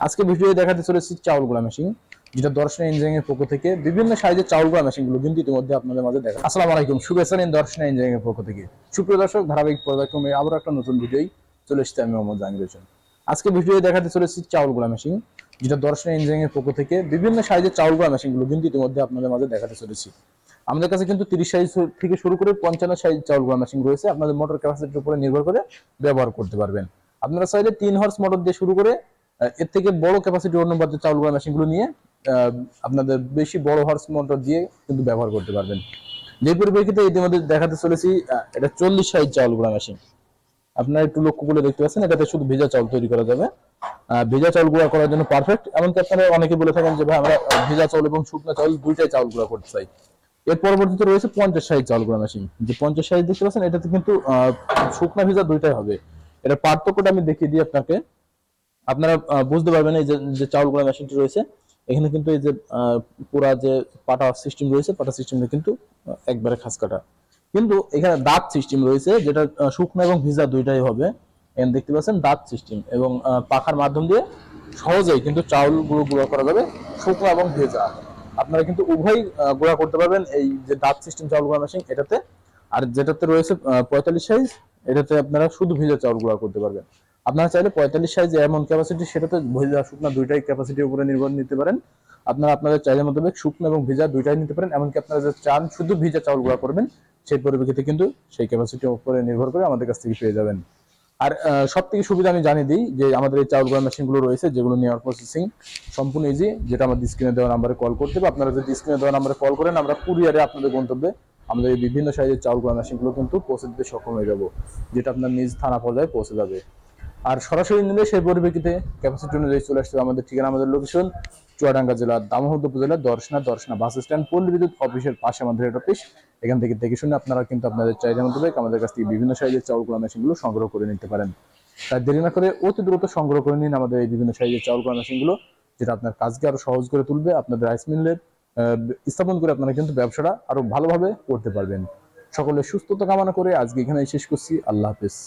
আজকে ভিডিও দেখাতে চলেছি চাউল গুঁড়া মেশিন যেটা দর্শন ইঞ্জিনিয়ারিং এর পক্ষ থেকে বিভিন্ন সাইজের চাউল গুঁড়া মেশিনগুলো কিন্তু ইতিমধ্যে আপনাদের মাঝে দেখা আসসালামু আলাইকুম শুভেচ্ছা নিন দর্শন ইঞ্জিনিয়ারিং এর পক্ষ থেকে। সুপ্রিয় দর্শক, ধারাবাহিক পর্যায়ক্রমে আবার একটা নতুন ভিডিওই চলে এসেছে আমি মোহাম্মদ জাহাঙ্গীর হোসেন। আজকে ভিডিও দেখাতে চলেছি চাউল গুঁড়া মেশিন যেটা দর্শন ইঞ্জিনিয়ারিং এর পক্ষ থেকে বিভিন্ন সাইজের চাউল গুঁড়া মেশিনগুলো কিন্তু ইতিমধ্যে আপনাদের মাঝে দেখাতে চলেছি। আমাদের কাছে কিন্তু তিরিশ সাইজ থেকে শুরু করে পঞ্চান্ন সাইজ চাউল গুঁড়া মেশিন রয়েছে, আপনাদের মোটর ক্যাপাসিটির উপরে নির্ভর করে ব্যবহার করতে পারবেন। আপনারা চাইলে তিন হর্স মোটর দিয়ে শুরু করে এর থেকে বড় ক্যাপাসিটি অনুপাতে চাউল গুঁড়া মেশিনগুলো নিয়ে আপনাদের বেশি বড় হর্স মোটর দিয়ে কিন্তু ব্যবহার করতে পারবেন। যে পরিপ্রেক্ষিতে ইতিমধ্যে দেখাতে চলেছি এটা চল্লিশ সাইজ চাউল গুঁড়া মেশিন আপনারা একটু লক্ষ্য করে দেখতে পাচ্ছেন, এটাতে শুধু ভেজা চাউল তৈরি করা যাবে। ভেজা চাউল গুঁড়া করার জন্য পারফেক্ট এমনকি আপনারা অনেকে বলে থাকেন যে, ভাই, আমরা ভেজা চাউল এবং শুকনো চাউল দুইটাই চাউল গুঁড়া করতে চাই। এর পরবর্তীতে রয়েছে পঞ্চাশ সাইজ চাউল গুঁড়া মেশিন যে পঞ্চাশ সাইজ দেখতে পাচ্ছেন, এটাতে কিন্তু শুকনা ভেজা দুইটাই হবে। এটার পার্থক্যটা আমি দেখিয়ে দিই আপনাকে। আপনারা বুঝতে পারবেন এই যে চাউল গুঁড়া মেশিনটি রয়েছে, এখানে কিন্তু এই যে পুরা যে পাটা সিস্টেম রয়েছে, পাটা সিস্টেমটা কিন্তু একবারে খাস কাটা। কিন্তু এখানে দাঁত সিস্টেম রয়েছে, যেটা শুকনো এবং ভিজা দুইটাই হবে। এখানে দেখতে পাচ্ছেন দাঁত সিস্টেম এবং পাখার মাধ্যম দিয়ে সহজেই কিন্তু চাউল গুঁড়ো করা যাবে, শুকনো এবং ভেজা। আপনারা কিন্তু উভয় গুঁড়া করতে পারবেন এই যে দাঁত সিস্টেম চাউল গুঁড়া মেশিন এটাতে। আর যেটাতে রয়েছে পঁয়তাল্লিশ সাইজ এটাতে আপনারা শুধু ভেজা চাউল গুঁড়া করতে পারবেন। আপনারা চাইলে পঁয়তাল্লিশ সাইজ এমন ক্যাপাসিটি সেটাতে ভেজা শুকনা দুইটাই ক্যাপাসিটির উপরে নির্ভর নিতে পারেন। আপনারা আপনাদের চাইলে মোতাবেক শুকনো এবং ভেজা দুইটাই নিতে পারেন, এমনকি আপনারা যে চান শুধু ভিজা চাউল গুঁড়া করবেন, সেই পরিপ্রেক্ষিতে কিন্তু সেই ক্যাপাসিটির উপরে নির্ভর করে আমাদের কাছ থেকে পেয়ে যাবেন। আর সব থেকে সুবিধা আমি জানিয়ে দিই যে আমাদের এই চাউল গুঁড়া মেশিনগুলো রয়েছে, যেগুলো নেওয়ার প্রসেসিং সম্পূর্ণ ইজি যেটা আমাদের স্ক্রিনে দেওয়া নাম্বারে কল করতে হবে। আপনারা যদি স্ক্রিনে দেওয়া নাম্বারে কল করেন, আমরা কুরিয়ারে আপনাদের গন্তব্যে আমাদের এই বিভিন্ন সাইজের চাউল গুঁড়া মেশিনগুলো কিন্তু পৌঁছে দিতে সক্ষম হয়ে যাব, যেটা আপনার নিজ থানা পর্যায়ে পৌঁছে যাবে। আর সরাসরি নিলে সেই পরিপ্রেক্ষিতে ক্যাপাসিটি অনুযায়ী চলে আসতে আমাদের ঠিকানা, আমাদের লোকেশন চুয়াডাঙ্গা জেলার দামোহদ উপজেলার দর্শনা দর্শনা বাস স্ট্যান্ড পল্লী বিদ্যুৎ অফিসের পাশে আমাদের হেড অফিস এখান থেকে দেখে শুনে আপনারা কিন্তু আপনাদের চাহিদা মোতাবেক আমাদের কাছ থেকে বিভিন্ন সাইজের চাউল গুঁড়া মেশিনগুলো সংগ্রহ করে নিতে পারেন। তাই দেরি না করে অতি দ্রুত সংগ্রহ করে নিন আমাদের এই বিভিন্ন সাইজের চাউল গুঁড়া মেশিনগুলো, যেটা আপনার কাজকে আরও সহজ করে তুলবে, আপনাদের রাইস মিলের স্থাপন করে আপনারা কিন্তু ব্যবসাটা আরও ভালোভাবে করতে পারবেন। সকলের সুস্থতা কামনা করে আজকে এখানে শেষ করছি। আল্লাহ হাফেজ।